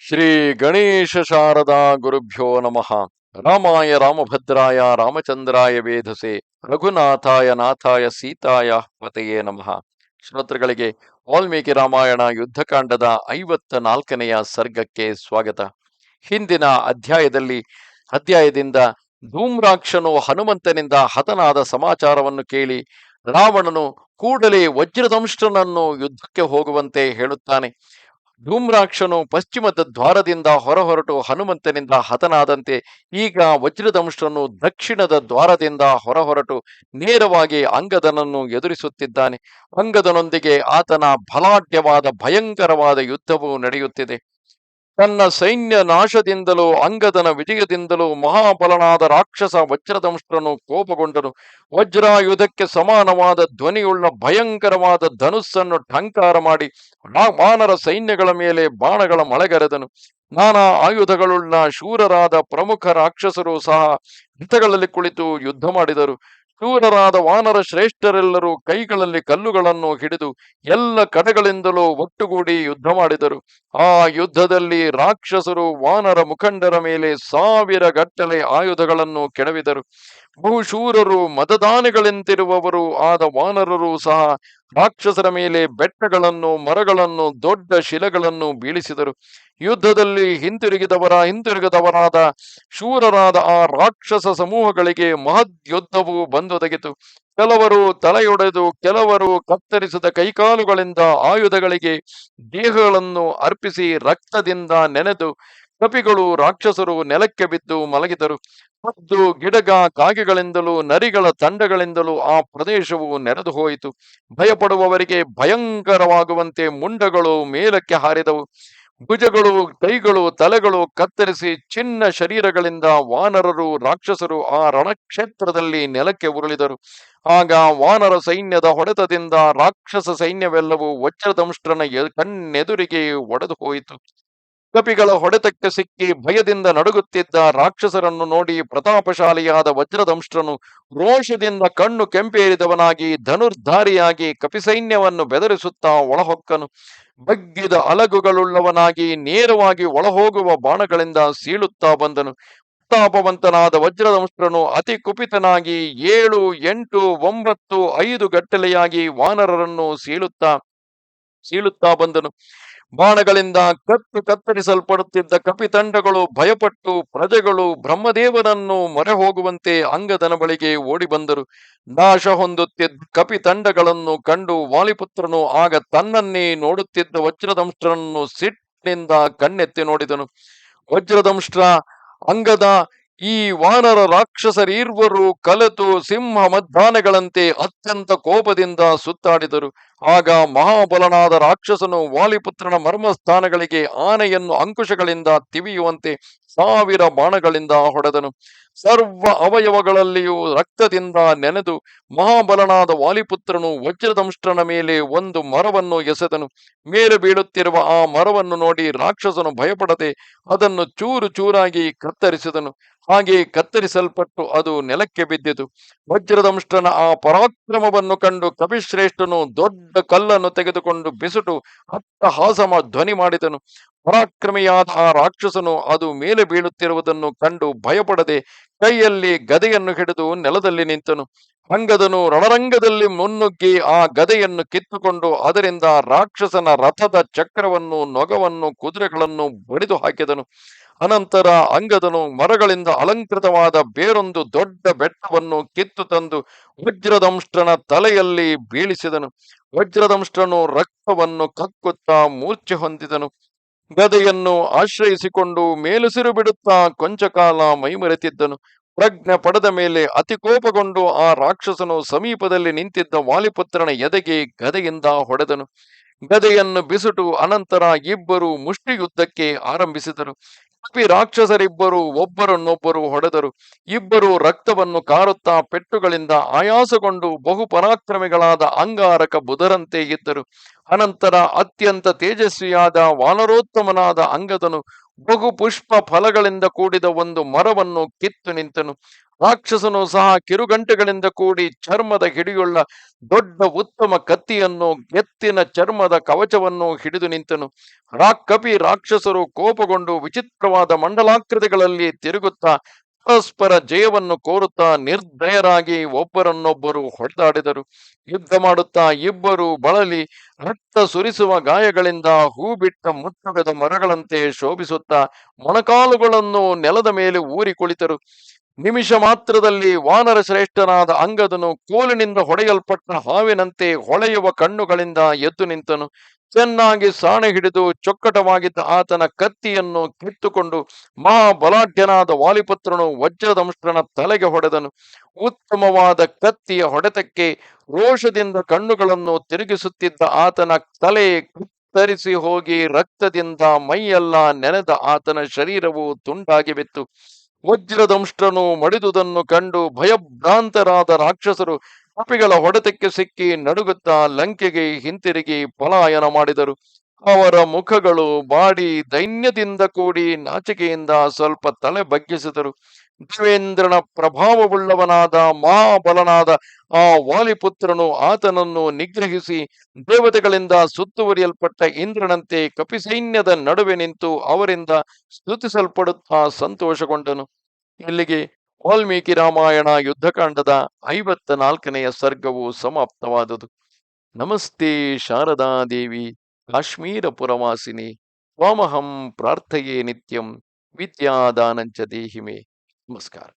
ಶ್ರೀ ಗಣೇಶ ಶಾರದಾ ಗುರುಭ್ಯೋ ನಮಃ. ರಾಮಾಯ ರಾಮಭದ್ರಾಯ ರಾಮಚಂದ್ರಾಯ ವೇಧಸೆ ರಘುನಾಥಾಯ ನಾಥಾಯ ಸೀತಾಯ ಪತೆಯೇ ನಮಃ. ಶ್ರೋತೃಗಳಿಗೆ ವಾಲ್ಮೀಕಿ ರಾಮಾಯಣ ಯುದ್ಧಕಾಂಡದ ಐವತ್ತ ನಾಲ್ಕನೆಯ ಸರ್ಗಕ್ಕೆ ಸ್ವಾಗತ. ಹಿಂದಿನ ಅಧ್ಯಾಯದಲ್ಲಿ ಅಧ್ಯಾಯದಿಂದ ಧೂಮ್ರಾಕ್ಷನು ಹನುಮಂತನಿಂದ ಹತನಾದ ಸಮಾಚಾರವನ್ನು ಕೇಳಿ ರಾವಣನು ಕೂಡಲೇ ವಜ್ರದಂಷ್ಟನನ್ನು ಯುದ್ಧಕ್ಕೆ ಹೋಗುವಂತೆ ಹೇಳುತ್ತಾನೆ. ಧೂಮ್ರಾಕ್ಷನು ಪಶ್ಚಿಮದ ದ್ವಾರದಿಂದ ಹೊರಹೊರಟು ಹನುಮಂತನಿಂದ ಹತನಾದಂತೆ ಈಗ ವಜ್ರದಂಶನು ದಕ್ಷಿಣದ ದ್ವಾರದಿಂದ ಹೊರಹೊರಟು ನೇರವಾಗಿ ಅಂಗದನನ್ನು ಎದುರಿಸುತ್ತಿದ್ದಾನೆ. ಅಂಗದನೊಂದಿಗೆ ಆತನ ಬಲಾಢ್ಯವಾದ ಭಯಂಕರವಾದ ಯುದ್ಧವು ನಡೆಯುತ್ತಿದೆ. ತನ್ನ ಸೈನ್ಯ ನಾಶದಿಂದಲೂ, ಅಂಗದನ ವಿಜಯದಿಂದಲೂ ಮಹಾಬಲನಾದ ರಾಕ್ಷಸ ವಜ್ರದಂಶ್ರನು ಕೋಪಗೊಂಡನು. ವಜ್ರಾಯುಧಕ್ಕೆ ಸಮಾನವಾದ ಧ್ವನಿಯುಳ್ಳ ಭಯಂಕರವಾದ ಧನುಸ್ಸನ್ನು ಠಂಕಾರ ಮಾಡಿ ಮಾನರ ಸೈನ್ಯಗಳ ಮೇಲೆ ಬಾಣಗಳ ಮಳೆಗರೆದನು. ನಾನಾ ಆಯುಧಗಳುಳ್ಳ ಶೂರರಾದ ಪ್ರಮುಖ ರಾಕ್ಷಸರು ಸಹ ರಥಗಳಲ್ಲಿ ಕುಳಿತು ಯುದ್ಧ ಮಾಡಿದರು. ಶೂರರಾದ ವಾನರ ಶ್ರೇಷ್ಠರೆಲ್ಲರೂ ಕೈಗಳಲ್ಲಿ ಕಲ್ಲುಗಳನ್ನು ಹಿಡಿದು ಎಲ್ಲ ಕಡೆಗಳಿಂದಲೂ ಒಟ್ಟುಗೂಡಿ ಯುದ್ಧ ಮಾಡಿದರು. ಆ ಯುದ್ಧದಲ್ಲಿ ರಾಕ್ಷಸರು ವಾನರ ಮುಖಂಡರ ಮೇಲೆ ಸಾವಿರ ಗಟ್ಟಲೆ ಆಯುಧಗಳನ್ನು ಕೆಡವಿದರು. ಬಹುಶೂರರು ಮತದಾನಿಗಳೆಂತಿರುವವರು ಆದ ವಾನರರು ಸಹ ರಾಕ್ಷಸರ ಮೇಲೆ ಬೆಟ್ಟಗಳನ್ನು, ಮರಗಳನ್ನು, ದೊಡ್ಡ ಶಿಲೆಗಳನ್ನು ಬೀಳಿಸಿದರು. ಯುದ್ಧದಲ್ಲಿ ಹಿಂತಿರುಗಿದವರ, ಹಿಂತಿರುಗಿದವರಾದ ಶೂರರಾದ ಆ ರಾಕ್ಷಸ ಸಮೂಹಗಳಿಗೆ ಮಹದ್ ಯುದ್ಧವು ಬಂದೊದಗಿತು. ಕೆಲವರು ತಲೆಯೊಡೆದು, ಕೆಲವರು ಕತ್ತರಿಸಿದ ಕೈಕಾಲುಗಳಿಂದ ಆಯುಧಗಳಿಗೆ ದೇಹಗಳನ್ನು ಅರ್ಪಿಸಿ ರಕ್ತದಿಂದ ನೆನೆದು ಕಪಿಗಳು ರಾಕ್ಷಸರು ನೆಲಕ್ಕೆ ಬಿದ್ದು ಮಲಗಿದರು. ಹದ್ದು ಗಿಡಗ ಕಾಗೆಗಳಿಂದಲೂ, ನರಿಗಳ ತಂಡಗಳಿಂದಲೂ ಆ ಪ್ರದೇಶವು ನೆರೆದು ಹೋಯಿತು. ಭಯಪಡುವವರಿಗೆ ಭಯಂಕರವಾಗುವಂತೆ ಮುಂಡಗಳು ಮೇಲಕ್ಕೆ ಹಾರಿದವು. ಭುಜಗಳು, ಕೈಗಳು, ತಲೆಗಳು ಕತ್ತರಿಸಿ ಚಿನ್ನ ಶರೀರಗಳಿಂದ ವಾನರರು, ರಾಕ್ಷಸರು ಆ ರಣಕ್ಷೇತ್ರದಲ್ಲಿ ನೆಲಕ್ಕೆ ಉರುಳಿದರು. ಆಗ ವಾನರ ಸೈನ್ಯದ ಹೊಡೆತದಿಂದ ರಾಕ್ಷಸ ಸೈನ್ಯವೆಲ್ಲವೂ ವಜ್ರದಂಷ್ಟ್ರನ ಕಣ್ಣೆದುರಿಗೆ ಒಡೆದು ಹೋಯಿತು. ಕಪಿಗಳ ಹೊಡೆತಕ್ಕೆ ಸಿಕ್ಕಿ ಭಯದಿಂದ ನಡುಗುತ್ತಿದ್ದ ರಾಕ್ಷಸರನ್ನು ನೋಡಿ ಪ್ರತಾಪಶಾಲಿಯಾದ ವಜ್ರದಂಷ್ಟ್ರನು ರೋಷದಿಂದ ಕಣ್ಣು ಕೆಂಪೇರಿದವನಾಗಿ ಧನುರ್ಧಾರಿಯಾಗಿ ಕಪಿಸೈನ್ಯವನ್ನು ಬೆದರಿಸುತ್ತಾ ಒಳಹೊಕ್ಕನು. ಬಗ್ಗಿದ ಅಲಗುಗಳುಳ್ಳವನಾಗಿ ನೇರವಾಗಿ ಒಳಹೋಗುವ ಬಾಣಗಳಿಂದ ಸೀಳುತ್ತಾ ಬಂದನು. ಪ್ರತಾಪವಂತನಾದ ವಜ್ರದಂಶ್ರನು ಅತಿ ಕುಪಿತನಾಗಿ ಏಳು, ಎಂಟು, ಒಂಬತ್ತು, ಐದು ಗಟ್ಟಲೆಯಾಗಿ ವಾನರರನ್ನು ಸೀಳುತ್ತಾ ಸೀಳುತ್ತಾ ಬಂದನು. ಬಾಣಗಳಿಂದ ಕತ್ತು ಕತ್ತರಿಸಲ್ಪಡುತ್ತಿದ್ದ ಕಪಿತಂಡಗಳು ಭಯಪಟ್ಟು ಪ್ರಜೆಗಳು ಬ್ರಹ್ಮದೇವನನ್ನು ಮೊರೆ ಹೋಗುವಂತೆ ಅಂಗದನ ಬಳಿಗೆ ಓಡಿ ಬಂದರು. ನಾಶ ಹೊಂದುತ್ತಿದ್ದ ಕಪಿತಂಡಗಳನ್ನು ಕಂಡು ವಾಲಿಪುತ್ರನು ಆಗ ತನ್ನನ್ನೇ ನೋಡುತ್ತಿದ್ದ ವಜ್ರದಂಷ್ಟ್ರನನ್ನು ಸಿಟ್ಟಿನಿಂದ ಕಣ್ಣೆತ್ತಿ ನೋಡಿದನು. ವಜ್ರದಂಷ್ಟ್ರ ಅಂಗದ ಈ ವಾನರ ರಾಕ್ಷಸರೀರ್ವರು ಕಲೆತು ಸಿಂಹ ಮಧ್ಯಾಹ್ನಗಳಂತೆ ಅತ್ಯಂತ ಕೋಪದಿಂದ ಸುತ್ತಾಡಿದರು. ಆಗ ಮಹಾಬಲನಾದ ರಾಕ್ಷಸನು ವಾಲಿಪುತ್ರನ ಮರ್ಮಸ್ಥಾನಗಳಿಗೆ ಆನೆಯನ್ನು ಅಂಕುಶಗಳಿಂದ ತಿವಿಯುವಂತೆ ಸಾವಿರ ಬಾಣಗಳಿಂದ ಹೊಡೆದನು. ಸರ್ವ ಅವಯವಗಳಲ್ಲಿಯೂ ರಕ್ತದಿಂದ ನೆನೆದು ಮಹಾಬಲನಾದ ವಾಲಿಪುತ್ರನು ವಜ್ರದಂಷ್ಟ್ರನ ಮೇಲೆ ಒಂದು ಮರವನ್ನು ಎಸೆದನು. ಮೇಲೆ ಬೀಳುತ್ತಿರುವ ಆ ಮರವನ್ನು ನೋಡಿ ರಾಕ್ಷಸನು ಭಯಪಡದೆ ಅದನ್ನು ಚೂರು ಚೂರಾಗಿ ಕತ್ತರಿಸಿದನು. ಹಾಗೆ ಕತ್ತರಿಸಲ್ಪಟ್ಟು ಅದು ನೆಲಕ್ಕೆ ಬಿದ್ದಿತು. ವಜ್ರದಂಷ್ಟ್ರನ ಆ ಪರಾಕ್ರಮವನ್ನು ಕಂಡು ಕವಿಶ್ರೇಷ್ಠನು ದೊಡ್ಡ ಕಲ್ಲನ್ನು ತೆಗೆದುಕೊಂಡು ಬಿಸುಟು ಹಾಸಮ ಧ್ವನಿ ಮಾಡಿದನು. ಪರಾಕ್ರಮಿಯಾದ ಆ ರಾಕ್ಷಸನು ಅದು ಮೇಲೆ ಬೀಳುತ್ತಿರುವುದನ್ನು ಕಂಡು ಭಯಪಡದೆ ಕೈಯಲ್ಲಿ ಗದೆಯನ್ನು ಹಿಡಿದು ನೆಲದಲ್ಲಿ ನಿಂತನು. ಅಂಗದನು ರಣರಂಗದಲ್ಲಿ ಮುನ್ನುಗ್ಗಿ ಆ ಗದೆಯನ್ನು ಕಿತ್ತುಕೊಂಡು ಅದರಿಂದ ರಾಕ್ಷಸನ ರಥದ ಚಕ್ರವನ್ನು, ನೊಗವನ್ನು, ಕುದುರೆಗಳನ್ನು ಬಡಿದು ಹಾಕಿದನು. ಅನಂತರ ಅಂಗದನು ಮರಗಳಿಂದ ಅಲಂಕೃತವಾದ ಬೇರೊಂದು ದೊಡ್ಡ ಬೆಟ್ಟವನ್ನು ಕಿತ್ತು ತಂದು ವಜ್ರದಂಷ್ಟ್ರನ ತಲೆಯಲ್ಲಿ ಬೀಳಿಸಿದನು. ವಜ್ರದಂಷ್ಟ್ರನು ರಕ್ತವನ್ನು ಕಕ್ಕುತ್ತಾ ಮೂರ್ಛೆ ಹೊಂದಿದನು. ಗದೆಯನ್ನು ಆಶ್ರಯಿಸಿಕೊಂಡು ಮೇಲುಸಿರು ಬಿಡುತ್ತಾ ಕೊಂಚ ಕಾಲ ಮೈಮರೆತಿದ್ದನು ಪ್ರಜ್ಞೆ ಪಡೆದ ಮೇಲೆ ಅತಿ ಕೋಪಗೊಂಡು ಆ ರಾಕ್ಷಸನು ಸಮೀಪದಲ್ಲಿ ನಿಂತಿದ್ದ ವಾಲಿಪುತ್ರನ ಎದೆಗೆ ಗದೆಯಿಂದ ಹೊಡೆದನು. ಗದೆಯನ್ನು ಬಿಸುಟು ಅನಂತರ ಇಬ್ಬರು ಮುಷ್ಟಿ ಯುದ್ಧಕ್ಕೆ ಆರಂಭಿಸಿದರು. ಕಪಿ ರಾಕ್ಷಸರಿಬ್ಬರು, ಒಬ್ಬರನ್ನೊಬ್ಬರು ಹೊಡೆದರು. ಇಬ್ಬರು ರಕ್ತವನ್ನು ಕಾರುತ್ತಾ ಪೆಟ್ಟುಗಳಿಂದ ಆಯಾಸಗೊಂಡು ಬಹು ಪರಾಕ್ರಮಿಗಳಾದ ಅಂಗಾರಕ ಬುಧರಂತೆ ಇದ್ದರು. ಅನಂತರ ಅತ್ಯಂತ ತೇಜಸ್ವಿಯಾದ ವಾನರೋತ್ತಮನಾದ ಅಂಗದನು ಬಹು ಪುಷ್ಪ ಫಲಗಳಿಂದ ಕೂಡಿದ ಒಂದು ಮರವನ್ನು ಕಿತ್ತು ನಿಂತನು. ರಾಕ್ಷಸನು ಸಹ ಕಿರುಗಂಟೆಗಳಿಂದ ಕೂಡಿ ಚರ್ಮದ ಹಿಡಿಯುಳ್ಳ ದೊಡ್ಡ ಉತ್ತಮ ಕತ್ತಿಯನ್ನು ಗೆತ್ತಿನ ಚರ್ಮದ ಕವಚವನ್ನು ಹಿಡಿದು ನಿಂತನು. ರಾಕ್ಕಪಿ ರಾಕ್ಷಸರು ಕೋಪಗೊಂಡು ವಿಚಿತ್ರವಾದ ಮಂಡಲಾಕೃತಿಗಳಲ್ಲಿ ತಿರುಗುತ್ತಾ ಪರಸ್ಪರ ಜಯವನ್ನು ಕೋರುತ್ತಾ ನಿರ್ದಯರಾಗಿ ಒಬ್ಬರನ್ನೊಬ್ಬರು ಹೊಡೆದಾಡಿದರು. ಯುದ್ಧ ಮಾಡುತ್ತಾ ಇಬ್ಬರು ಬಳಲಿ ರಕ್ತ ಸುರಿಸುವ ಗಾಯಗಳಿಂದ ಹೂ ಬಿಟ್ಟ ಮುತ್ತಗದ ಮರಗಳಂತೆ ಶೋಭಿಸುತ್ತಾ ಮೊಣಕಾಲುಗಳನ್ನು ನೆಲದ ಮೇಲೆ ಊರಿ ಕುಳಿತರು. ನಿಮಿಷ ಮಾತ್ರದಲ್ಲಿ ವಾನರ ಶ್ರೇಷ್ಠನಾದ ಅಂಗದನು ಕೋಲಿನಿಂದ ಹೊಡೆಯಲ್ಪಟ್ಟ ಹಾವಿನಂತೆ ಹೊಳೆಯುವ ಕಣ್ಣುಗಳಿಂದ ಎದ್ದು ನಿಂತನು. ಚೆನ್ನಾಗಿ ಸಾಣೆ ಹಿಡಿದು ಚೊಕ್ಕಟವಾಗಿದ್ದ ಆತನ ಕತ್ತಿಯನ್ನು ಕಿತ್ತುಕೊಂಡು ಮಹಾಬಲಾಢ್ಯನಾದ ವಾಲಿಪುತ್ರನು ವಜ್ರದಂಶನ ತಲೆಗೆ ಹೊಡೆದನು. ಉತ್ತಮವಾದ ಕತ್ತಿಯ ಹೊಡೆತಕ್ಕೆ ರೋಷದಿಂದ ಕಣ್ಣುಗಳನ್ನು ತಿರುಗಿಸುತ್ತಿದ್ದ ಆತನ ತಲೆ ಕುತ್ತರಿಸಿ ಹೋಗಿ ರಕ್ತದಿಂದ ಮೈಯೆಲ್ಲ ನೆನೆದ ಆತನ ಶರೀರವು ತುಂಡಾಗಿ ಬಿತ್ತು. ವಜ್ರದಂಷ್ಟ್ರನು ಮಡಿದುದನ್ನು ಕಂಡು ಭಯಭ್ರಾಂತರಾದ ರಾಕ್ಷಸರು ಕಪಿಗಳ ಹೊಡೆತಕ್ಕೆ ಸಿಕ್ಕಿ ನಡುಗುತ್ತಾ ಲಂಕೆಗೆ ಹಿಂತಿರುಗಿ ಪಲಾಯನ ಮಾಡಿದರು. ಅವರ ಮುಖಗಳು ಬಾಡಿ ದೈನ್ಯದಿಂದ ಕೂಡಿ ನಾಚಿಕೆಯಿಂದ ಸ್ವಲ್ಪ ತಲೆ ಬಗ್ಗಿಸಿದರು. ದೇವೇಂದ್ರನ ಪ್ರಭಾವವುಳ್ಳವನಾದ ಮಹಾಬಲನಾದ ಆ ವಾಲಿಪುತ್ರನು ಆತನನ್ನು ನಿಗ್ರಹಿಸಿ ದೇವತೆಗಳಿಂದ ಸುತ್ತುವರಿಯಲ್ಪಟ್ಟ ಇಂದ್ರನಂತೆ ಕಪಿಸೈನ್ಯದ ನಡುವೆ ನಿಂತು ಅವರಿಂದ ಸ್ತುತಿಸಲ್ಪಡುತ್ತಾ ಸಂತೋಷಗೊಂಡನು. ಇಲ್ಲಿಗೆ ವಾಲ್ಮೀಕಿ ರಾಮಾಯಣ ಯುದ್ಧಕಾಂಡದ ಐವತ್ತ ನಾಲ್ಕನೆಯ ಸರ್ಗವು ಸಮಾಪ್ತವಾದುದು. ನಮಸ್ತೆ ಶಾರದಾದೇವಿ ಕಾಶ್ಮೀರ ಪುರವಾಸಿನಿ ತ್ವಾಮಹಂ ಪ್ರಾರ್ಥೆಯೇ ನಿತ್ಯಂ, ವಿದ್ಯಾದಾನಂಚ ದೇಹಿಮೆ. ನಮಸ್ಕಾರ.